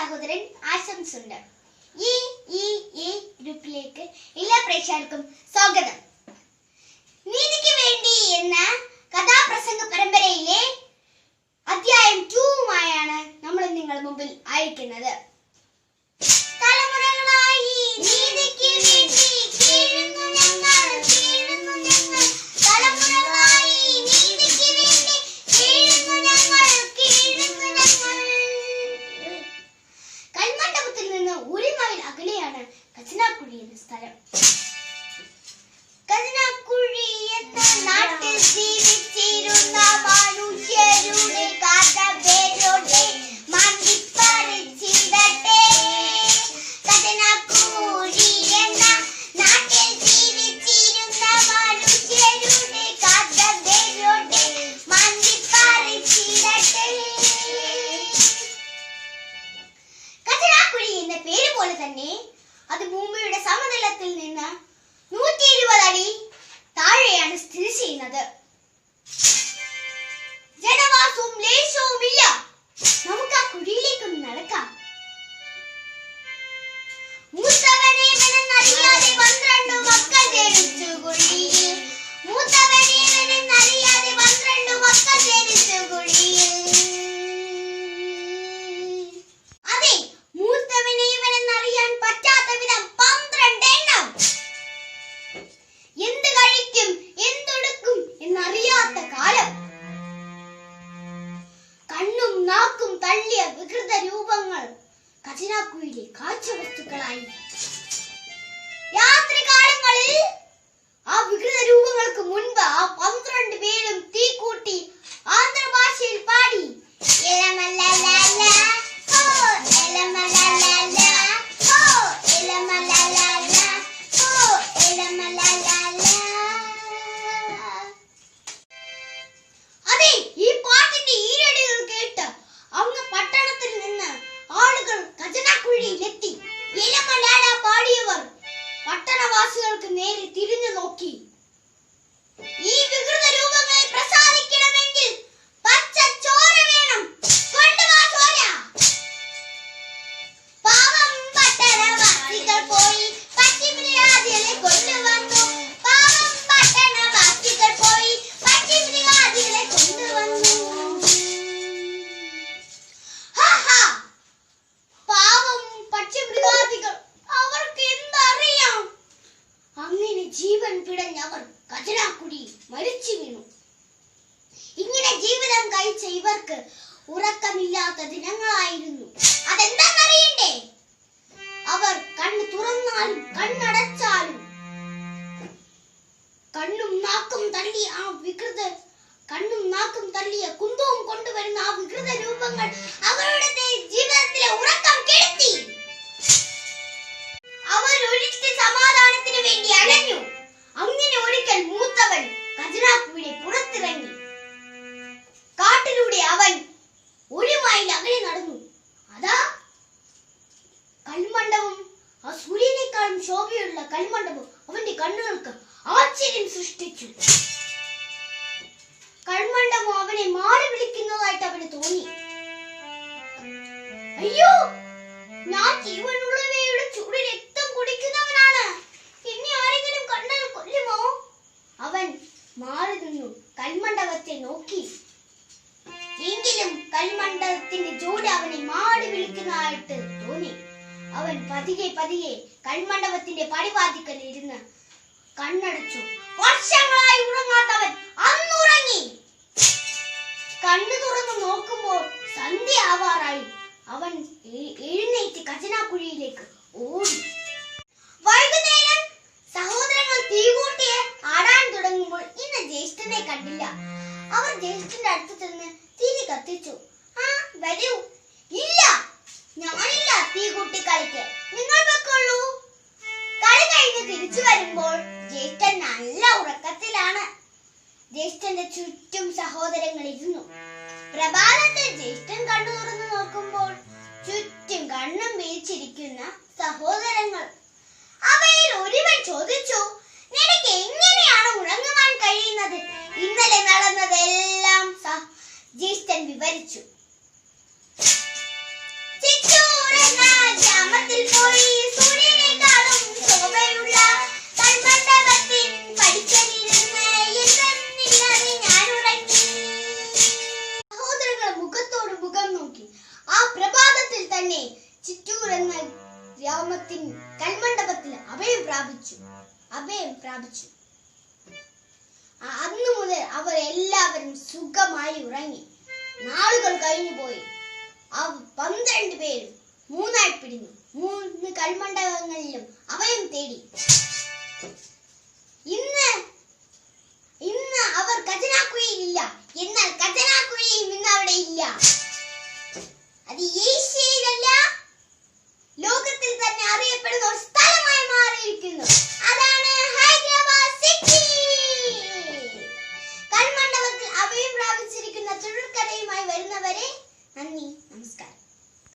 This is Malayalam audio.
സഹോദരൻ ആശംസ ഉണ്ട് ഈ ഈ ഈ ഗ്രൂപ്പിലേക്ക് എല്ലാ പ്രേക്ഷകർക്കും സ്വാഗതം. അകലെയാണ് കച്ചനാക്കുഴി എന്ന സ്ഥലം കച്ചനാക്കുഴി എന്ന നാട്ടിൽ സമതലത്തിൽ നിന്ന് നൂറ്റി ഇരുപത് അടി താഴെയാണ് സ്ഥിതി ചെയ്യുന്നത്. ജനവാസവും ലേശവും ഇല്ല നമുക്ക് ആ കുഴിയിലേക്കൊന്ന് നടക്കാം. എന്നറിയാത്ത കാലം. കണ്ണും നാക്കും തള്ളിയ വികൃത രൂപങ്ങൾ ഖജനാക്കുയിലെ കാഴ്ചവസ്തുക്കളായി രാത്രികാലങ്ങളിൽ ഉറക്കമില്ലാത്ത ദിനങ്ങളായിരുന്നു അതെന്താണെന്നറിയണ്ടേ അവർ കണ്ണ് തുറന്നാലും കണ്ണടച്ചാലും കണ്ണും നാക്കും തള്ളി ആ വികൃത കണ്ണും നാക്കും തള്ളിയ കുന്തവും കൊണ്ടുവരുന്ന ആ വികൃത രൂപങ്ങൾ അവരുടെ ജീവിതത്തിലെ ഉറക്കം ആ സൂര്യനേക്കാളും ശോഭയുള്ള കൽമണ്ഡപം അവന്റെ കണ്ണുകൾക്ക് ആശ്ചര്യം സൃഷ്ടിച്ചു. കൽമണ്ഡപം അവനെ മാറി വിളിക്കുന്നതായിട്ട് അവന് തോന്നി. അയ്യോ ഞാൻ ജീവനുള്ളവയുടെ ചൂട് രക്തം കുടിക്കുന്നവനാണ്. എന്നെ ആരെങ്കിലും കണ്ടാൽ കൊല്ലുമോ? അവൻ മാറി നിന്നു കൽമണ്ഡപത്തെ നോക്കി. എങ്കിലും കൽമണ്ഡപത്തിന്റെ ചൂട് അവനെ മാടി വിളിക്കുന്നതായിട്ട് തോന്നി. അവൻ പതിയെ പതിയെ കൺമണ്ഡപത്തിന്റെ പടിവാതിക്കൽ ഇരുന്ന് കണ്ണടച്ചു. വർഷങ്ങളായി ഉറങ്ങാത്തവൻ അന്നുറങ്ങി. കണ്ണു തുറന്നു നോക്കുമ്പോൾ സന്ധ്യ ആവാറായി. അവൻ എഴുന്നേറ്റ് ഖജനാക്കുഴിയിലേക്ക് ഓടി. വൈകുന്നേരം സഹോദരങ്ങൾ തീകൂട്ടിയെ ആടാൻ തുടങ്ങുമ്പോൾ ഇന്ന് ജ്യേഷ്ഠനെ കണ്ടില്ല. അവർ ജ്യേഷ്ഠന്റെ അടുത്ത് ചെന്ന് തിരി കത്തിച്ചു. ജ്യേഷ്ഠന്റെ ചുറ്റും സഹോദരങ്ങൾ ഇരുന്നു. പ്രഭാതത്തിൽ ജ്യേഷ്ഠൻ കണ്ണു തുറന്നു നോക്കുമ്പോൾ ചുറ്റും കണ്ണും വീഴ്ചിരിക്കുന്ന സഹോദരങ്ങൾ. അവയിൽ ഒരുവൻ ചോദിച്ചു നിനക്ക് എങ്ങനെയാണ് ഉണങ്ങുവാൻ കഴിയുന്നത്? ഇന്നലെ നടന്നതെല്ലാം ജ്യേഷ്ഠൻ വിവരിച്ചു. തന്നെ ചിറ്റൂർ എന്ന ഗ്രാമത്തിൻ കൽമണ്ഡപത്തിൽ അഭയം പ്രാപിച്ചു. അഭയം പ്രാപിച്ചു. അന്ന് മുതൽ അവർ എല്ലാവരും സുഖമായി ഉറങ്ങി. നാളുകൾ കഴിഞ്ഞു പോയി. പന്ത്രണ്ട് പേരും മൂന്നായി പിടിഞ്ഞു മൂന്ന് കൽമണ്ഡപങ്ങളിലും അഭയം തേടി. ഇന്ന്